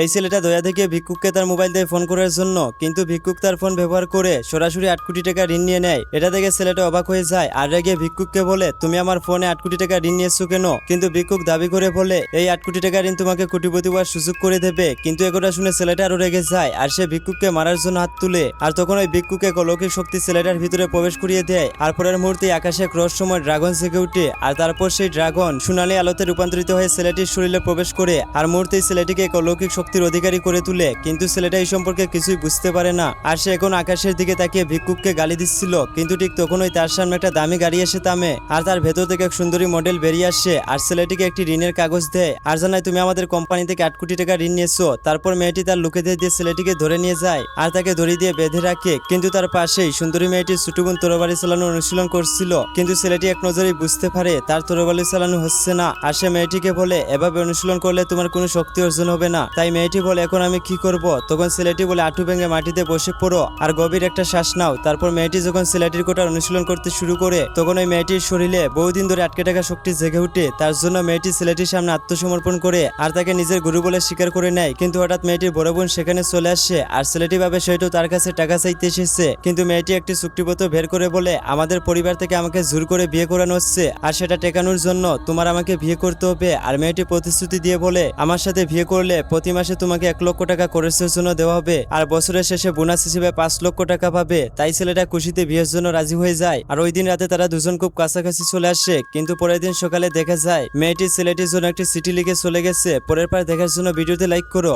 এই ছেলেটা দয়া থেকে ভিক্ষুককে তার মোবাইল দিয়ে ফোন করার জন্য, কিন্তু ভিক্ষুক তার ফোন ব্যবহার করে সরাসরি আট কোটি টাকা ঋণ নিয়ে নেয়। এটা দেখে ছেলেটা অবাক হয়ে যায়, আর রেগে ভিক্ষুককে বলে, তুমি আমার ফোনে আট কোটি টাকা ঋণ নিয়েছো কেন? কিন্তু ভিক্ষুক দাবি করে বলে, এই আট কোটি টাকা ঋণ তোমাকে কোটিপতি হওয়ার সুযোগ করে দেবে। কিন্তু একথা শুনে ছেলেটা আরও রেগে যায়, আর সে ভিক্ষুককে মারার জন্য হাত তুলে, আর তখন ওই ভিক্ষুকে অলৌকিক শক্তি ছেলেটার ভিতরে প্রবেশ করিয়ে দেয়। আর পরের মুহূর্তে আকাশে ক্রস সময় ড্রাগন জেগে উঠে আর তারপর সেই ড্রাগন সোনালী আলোতে রূপান্তরিত হয়ে ছেলেটির শরীরে প্রবেশ করে। আর মুহূর্তেই ছেলেটিকে এক অলৌকিক শক্তির অধিকারী করে তুলে, কিন্তু ছেলেটা এই সম্পর্কে কিছুই বুঝতে পারে না। আর সে এখন আকাশের দিকে তাকিয়ে ভিক্ষুককে গালি দিচ্ছিল, কিন্তু ঠিক তখনই তার সামনে একটা দামি গাড়ি এসে থামে, আর তার ভেতর থেকে এক সুন্দরী মডেল বেরিয়ে আসে, আর ছেলেটিকে একটি ঋণের কাগজ দেয়। আর জানায়, তুমি আমাদের কোম্পানি থেকে আট কোটি টাকা ঋণ নিয়েছো। তারপর মেয়েটি তার লোকেদের দিয়ে ছেলেটিকে ধরে নিয়ে যায়, আর তাকে দড়ি দিয়ে বেঁধে রাখে। কিন্তু তার পাশেই সুন্দরী মেয়েটি ছোট বোন তরবারি চালানো অনুশীলন করছিল, কিন্তু ছেলেটি এক নজরেই বুঝতে পারে, তার তরবারি চালানো হচ্ছে না। আর সে মেয়েটিকে বলে, এভাবে অনুশীলন করলে তোমার কোনো শক্তি অর্জন হবে না। তাই মেয়েটি বলে, এখন আমি কি করব? তখন ছেলেটি বলে, আটু ভেঙে মাটিতে বসে পড়ো আর গভীর একটা শ্বাস নাও। তারপর মেয়েটি যখন ছেলেটির কোটার অনুশীলন করতে শুরু করে, তখন ওই মেয়েটির শরীরে বহুদিন ধরে আটকে থাকা শক্তি জেগে উঠে। তার জন্য মেয়েটি ছেলেটির সামনে আত্মসমর্পণ করে আর তাকে নিজের গুরু বলে স্বীকার করে নেয়। কিন্তু হঠাৎ মেয়েটির বড় বোন সেখানে চলে আসে আর ছেলেটি ভাবে সেটাও তার কাছে টাকা চাইতে এসেছে। কিন্তু মেয়েটি একটি চুক্তিপত্র বের করে বলে, আমাদের পরিবার থেকে আমাকে জোর করে বিয়ে করানো হচ্ছে আর সেটা টেকানোর জন্য তোমার আমাকে বিয়ে করতে হবে। আর মেয়েটি প্রতিশ্রুতি দিয়ে বলে, আমার সাথে বিয়ে করলে প্রতি মাসে তোমাকে এক লক্ষ টাকা কোর্সের জন্য দেওয়া হবে, আর বছরের শেষে বোনাস হিসেবে পাঁচ লক্ষ টাকা পাবে। তাই ছেলেটা খুশিতে বিয়ের জন্য রাজি হয়ে যায়, আর ওই দিন রাতে তারা দুজন খুব কাছাকাছি চলে আসে, কিন্তু পরের দিন সকালে দেখা যায়, মেয়েটি ছেলেটির জন্য একটি সিটি লিখে চলে গেছে। পরের পর দেখার জন্য ভিডিওতে লাইক করো।